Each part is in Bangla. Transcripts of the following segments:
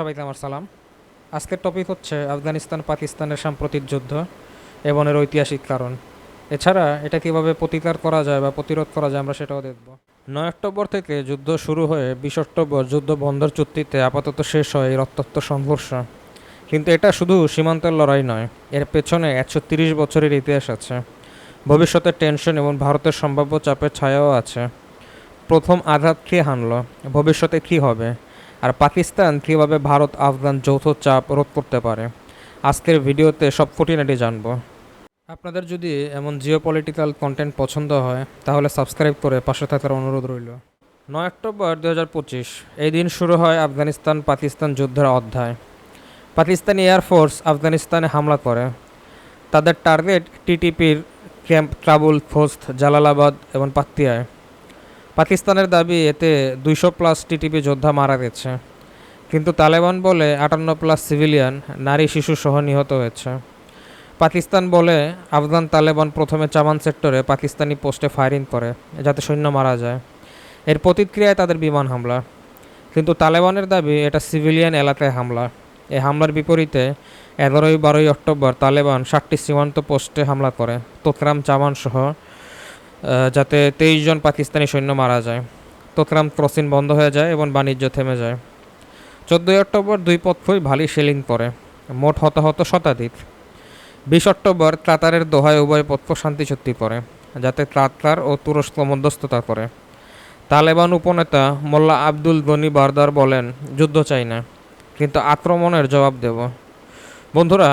সবাইকে আমার সালাম। আজকের টপিক হচ্ছে আফগানিস্তান পাকিস্তানের সাম্প্রতিক যুদ্ধ এবং এর ঐতিহাসিক কারণ। এছাড়া এটা কীভাবে প্রতিকার করা যায় বা প্রতিরোধ করা যায় আমরা সেটাও দেখব। নয় অক্টোবর থেকে যুদ্ধ শুরু হয়ে বিশ অক্টোবর যুদ্ধ বন্ধের চুক্তিতে আপাতত শেষ হয় এই রক্তাক্ত সংঘর্ষ। কিন্তু এটা শুধু সীমান্তের লড়াই নয়, এর পেছনে একশো তিরিশ বছরের ইতিহাস আছে। ভবিষ্যতের টেনশন এবং ভারতের সম্ভাব্য চাপের ছায়াও আছে। প্রথম আঘাত কে হানল? ভবিষ্যতে কী হবে? আর পাকিস্তান কীভাবে ভারত আফগান যৌথ চাপ রোধ করতে পারে? আজকের ভিডিওতে সব খুঁটিনাটি জানব। আপনাদের যদি এমন জিও পলিটিক্যাল কন্টেন্ট পছন্দ হয়, তাহলে সাবস্ক্রাইব করে পাশে থাকার অনুরোধ রইল। নয় অক্টোবর দু হাজার পঁচিশ, এই দিন শুরু হয় আফগানিস্তান পাকিস্তান যুদ্ধের অধ্যায়। পাকিস্তানি এয়ারফোর্স আফগানিস্তানে হামলা করে। তাদের টার্গেট টিটিপির ক্যাম্প ট্রাবুল ফোস্ট জালালাবাদ এবং পাত্তিয়ায় পাকিস্তানের দাবি, এতে দুইশো প্লাস টিটিপি যোদ্ধা মারা গেছে। কিন্তু তালেবান বলে আটান্ন প্লাস সিভিলিয়ান নারী, শিশু সহ নিহত হয়েছে। পাকিস্তান বলে আফগান তালেবান প্রথমে চামান সেক্টরে পাকিস্তানি পোস্টে ফায়ারিং করে, যাতে সৈন্য মারা যায়। এর প্রতিক্রিয়ায় তাদের বিমান হামলা। কিন্তু তালেবানের দাবি, এটা সিভিলিয়ান এলাকায় হামলা। এই হামলার বিপরীতে এগারোই বারোই অক্টোবর তালেবান ষাটটি সীমান্ত পোস্টে হামলা করে। তোকরাম, চামান সহ যাতে তেইশ জন পাকিস্তানি সৈন্য মারা যায়। তোকরাম ক্রসিং বন্ধ হয়ে যায় এবং বাণিজ্য থেমে যায়। চোদ্দোই অক্টোবর দুই পক্ষই ভারী শেলিং করে মোট হতাহত শতাধিক। বিশ অক্টোবর কাতারের দোহায় উভয় পক্ষ শান্তি চুক্তি করে, যাতে কাতার ও তুরস্ক মধ্যস্থতা করে। তালেবান উপনেতা মোল্লা আব্দুল গনি বারদার বলেন, যুদ্ধ চাই না, কিন্তু আক্রমণের জবাব দেব। বন্ধুরা,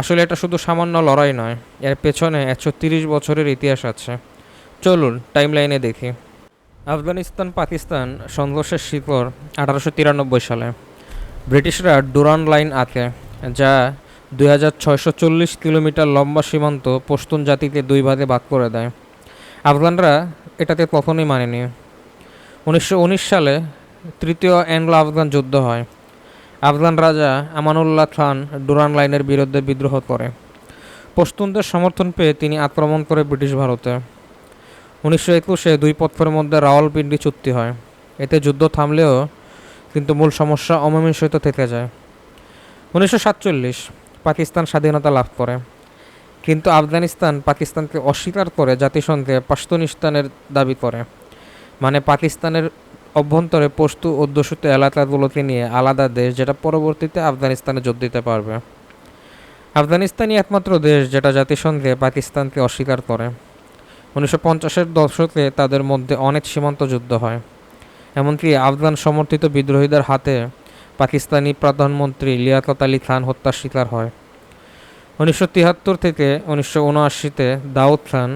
আসলে এটা শুধু সামান্য লড়াই নয়, এর পেছনে একশো তিরিশ বছরের ইতিহাস আছে। চলুন টাইমলাইনে দেখি। আফগানিস্তান, পাকিস্তান, সংঘর্ষের শিকড় আঠারোশো তিরানব্বই সালে। ব্রিটিশরা ডুরান লাইন আঁকে, যা দুই হাজার ছয়শো চল্লিশ কিলোমিটার লম্বা সীমান্ত পশতুন জাতিকে দুই ভাগে ভাগ করে দেয়। আফগানরা এটাতে কখনোই মানেনি। উনিশশো উনিশ সালে তৃতীয় অ্যাংলো আফগান যুদ্ধ হয়। আফগান রাজা আমানুল্লাহ খান ডুরান লাইনের বিরুদ্ধে বিদ্রোহ করে। পশতুনদের সমর্থন পেয়ে তিনি আক্রমণ করে ব্রিটিশ ভারতে। উনিশশো একুশে দুই পক্ষের মধ্যে রাওয়ালপিন্ডি চুক্তি হয়। এতে যুদ্ধ থামলেও কিন্তু মূল সমস্যা অমীমাংসিত থেকে যায়। উনিশশো সাতচল্লিশ, পাকিস্তান স্বাধীনতা লাভ করে। কিন্তু আফগানিস্তান পাকিস্তানকে অস্বীকার করে জাতিসংঘে পাশতুনিস্তানের দাবি করে। মানে পাকিস্তানের অভ্যন্তরে পশতু অধ্যুষিত এলাকাগুলোকে নিয়ে আলাদা দেশ যেটা পরবর্তীতে আফগানিস্তানে যোগ দিতে পারবে। আফগানিস্তানই একমাত্র দেশ যেটা জাতিসংঘে পাকিস্তানকে অস্বীকার করে। উনিশশো পঞ্চাশের দশকে তাদের মধ্যে অনেক সীমান্ত যুদ্ধ হয়। এমনকি আফগান সমর্থিত বিদ্রোহীদের হাতে পাকিস্তানি প্রধানমন্ত্রী লিয়াকত আলী খান হত্যার শিকার হয়। উনিশশো তিয়াত্তর থেকে উনিশশো উনআশিতে দাউদ খান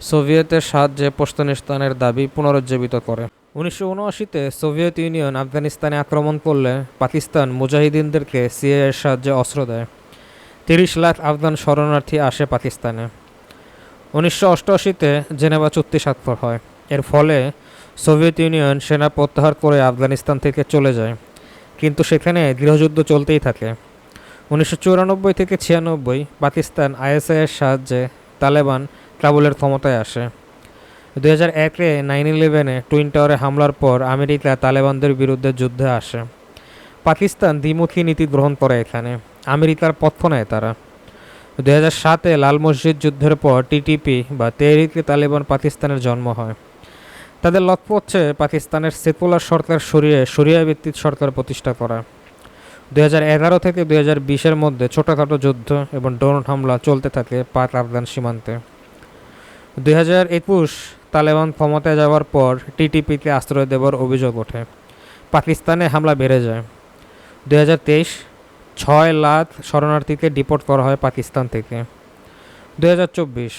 সোভিয়েতের সাহায্যে পশ্চিমিস্তানের দাবি পুনরুজ্জীবিত করে। উনিশশো উনআশিতে সোভিয়েত ইউনিয়ন আফগানিস্তানে আক্রমণ করলে পাকিস্তান মুজাহিদিনদেরকে সিএ এর সাহায্যে অস্ত্র দেয়। তিরিশ লাখ আফগান শরণার্থী আসে পাকিস্তানে। উনিশশো অষ্টআশিতে জেনেভা চুক্তি স্বাক্ষর হয়। এর ফলে সোভিয়েত ইউনিয়ন সেনা প্রত্যাহার করে আফগানিস্তান থেকে চলে যায়। কিন্তু সেখানে গৃহযুদ্ধ চলতেই থাকে। উনিশশো চুরানব্বই থেকে ছিয়ানব্বই পাকিস্তান আইএসআইয়ের সাহায্যে তালেবান কাবুলের ক্ষমতায় আসে। দু হাজার একে নাইন ইলেভেনে টুইন টাওয়ারে হামলার পর আমেরিকা তালেবানদের বিরুদ্ধে যুদ্ধে আসে। পাকিস্তান দ্বিমুখী নীতি গ্রহণ করে এখানে। আমেরিকার পক্ষ নেয় তারা। দু সাতে লাল মসজিদ যুদ্ধের পর টিটিপি বা তেহরিকে তালেবান পাকিস্তানের জন্ম হয়। তাদের লক্ষ্য হচ্ছে পাকিস্তানের সেকুলার সরকার সরিয়ে সরিয়া ভিত্তিক সরকার প্রতিষ্ঠা করা। দু হাজার এগারো থেকে দু বিশের মধ্যে ছোটোখাটো যুদ্ধ এবং ড্রোন হামলা চলতে থাকে পাক আফগান সীমান্তে। দুই হাজার একুশ তালেবান ক্ষমতায় যাওয়ার পর টিটিপিকে আশ্রয় দেওয়ার অভিযোগ ওঠে। পাকিস্তানে হামলা বেড়ে যায়। দুই হাজার তেইশ ছয় লাখ শরণার্থীকে ডিপোর্ট করা হয় পাকিস্তান থেকে। দুই হাজার চব্বিশ,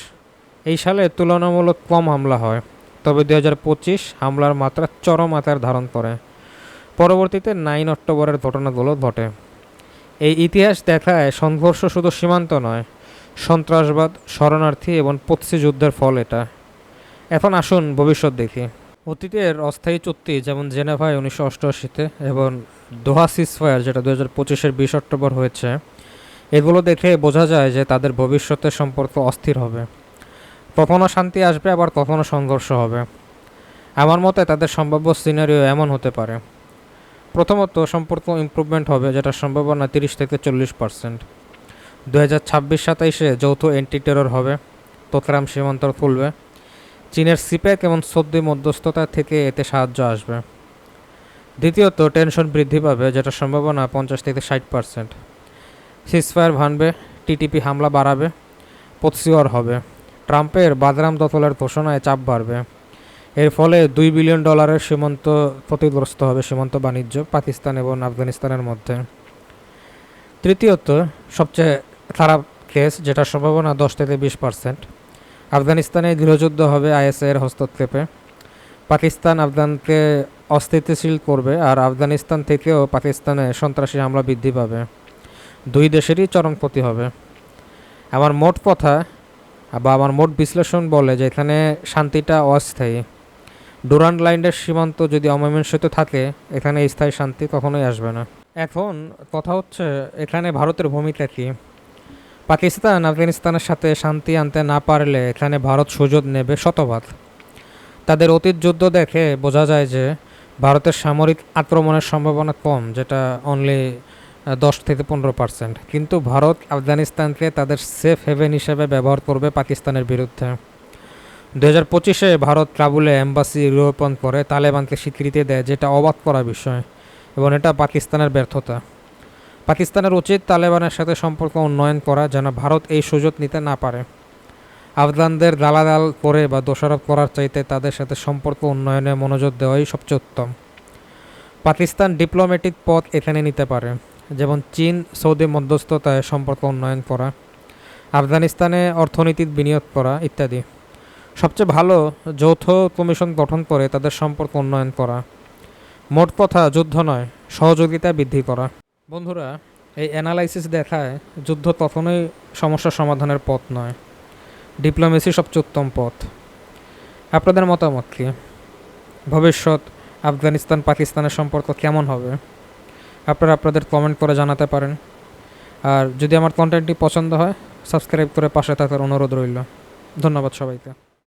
এই সালে তুলনামূলক কম হামলা হয়, তবে দুই হাজার পঁচিশ হামলার মাত্রা চরম আকার ধারণ করে। পরবর্তীতে নাইন অক্টোবরের ঘটনাগুলো ঘটে। এই ইতিহাস দেখায় সংঘর্ষ শুধু সীমান্ত নয়, সন্ত্রাসবাদ, শরণার্থী এবং পৎসি যুদ্ধের ফল এটা। এখন আসুন ভবিষ্যৎ দেখি। অতীতের অস্থায়ী চুক্তি, যেমন জেনেভায় উনিশশো অষ্টআশিতে এবং দোহা সিসফায়ার যেটা দু হাজার পঁচিশের বিশ অক্টোবর হয়েছে, এগুলো দেখে বোঝা যায় যে তাদের ভবিষ্যতের সম্পর্ক অস্থির হবে। কখনো শান্তি আসবে, আবার কখনো সংঘর্ষ হবে। আমার মতে তাদের সম্ভাব্য সিনারিও এমন হতে পারে। প্রথমত, সম্পর্ক ইমপ্রুভমেন্ট হবে যেটার সম্ভাবনা তিরিশ থেকে চল্লিশ পার্সেন্ট দু হাজার ছাব্বিশ সাতাইশে যৌথ এন্টি টেরর হবে, তোতরাম সীমান্তর খুলবে। চীনের সিপ্যাক এবং সৌদি মধ্যস্থতা থেকে এতে সাহায্য আসবে। দ্বিতীয়ত, টেনশন বৃদ্ধি পাবে যেটার সম্ভাবনা পঞ্চাশ থেকে ষাট পার্সেন্ট। সিসফায়ার ভাঙবে, টিটিপি হামলা বাড়াবে পৎসিওর হবে। ট্রাম্পের বাদরাম দখলের ঘোষণায় চাপ বাড়বে। এর ফলে দুই বিলিয়ন ডলারের সীমান্ত ক্ষতিগ্রস্ত হবে সীমান্ত বাণিজ্য, পাকিস্তান এবং আফগানিস্তানের মধ্যে। তৃতীয়ত, সবচেয়ে খারাপ কেস যেটার সম্ভাবনা দশ থেকে বিশ পার্সেন্ট। আফগানিস্তানে গৃহযুদ্ধ হবে আইএসআইয়ের হস্তক্ষেপে। পাকিস্তান আফগানকে অস্থিতিশীল করবে আর আফগানিস্তান থেকেও পাকিস্তানে সন্ত্রাসী হামলা বৃদ্ধি পাবে। দুই দেশেরই চরম ক্ষতি হবে। আমার মোট কথা বা আমার মোট বিশ্লেষণ বলে যে এখানে শান্তিটা অস্থায়ী। ডুরান্ড লাইনের সীমান্ত যদি অমীমাংসিত থাকে, এখানে স্থায়ী শান্তি কখনোই আসবে না। এখন কথা হচ্ছে, এখানে ভারতের ভূমিকা কী? পাকিস্তান, আফগানিস্তানের সাথে শান্তি আনতে না পারলে এখানে ভারত সুযোগ নেবে শতভাগ। তাদের অতীত যুদ্ধ দেখে বোঝা যায় যে ভারতের সামরিক আক্রমণের সম্ভাবনা কম, যেটা অনলি দশ থেকে পনেরো পার্সেন্ট কিন্তু ভারত আফগানিস্তানকে তাদের সেফ হেভেন হিসেবে ব্যবহার করবে পাকিস্তানের বিরুদ্ধে। দু হাজার পঁচিশে ভারত কাবুলে অ্যাম্বাসি রোপণ করে তালেবানকে স্বীকৃতি দেয়, যেটা অবাক করা বিষয়, এবং এটা পাকিস্তানের ব্যর্থতা। পাকিস্তানের উচিত তালেবানের সাথে সম্পর্ক উন্নয়ন করা যেন ভারত এই সুযোগ নিতে না পারে। আফগানদের দালাদাল করে বা দোষারোপ করার চাইতে তাদের সাথে সম্পর্ক উন্নয়নে মনোযোগ দেওয়াই সবচেয়ে উত্তম। পাকিস্তান ডিপ্লোম্যাটিক পথ এখানে নিতে পারে, যেমন চীন, সৌদি মধ্যস্থতায় সম্পর্ক উন্নয়ন করা, আফগানিস্তানে অর্থনীতির বিনিয়োগ করা ইত্যাদি। সবচেয়ে ভালো যৌথ কমিশন গঠন করে তাদের সম্পর্ক উন্নয়ন করা। মোট কথা, যুদ্ধ নয়, সহযোগিতা বৃদ্ধি করা। বন্ধুরা, এই অ্যানালাইসিস দেখায় যুদ্ধ তখনই সমস্যা সমাধানের পথ নয়। ডিপ্লোমেসি সবচেয়ে উত্তম পথ। আপনাদের মতামত কি? ভবিষ্যৎ আফগানিস্তান পাকিস্তানের সম্পর্ক কেমন হবে? আপনারা আপনাদের কমেন্ট করে জানাতে পারেন। আর যদি আমার কন্টেন্টটি পছন্দ হয় সাবস্ক্রাইব করে পাশে থাকার অনুরোধ রইল। ধন্যবাদ সবাইকে।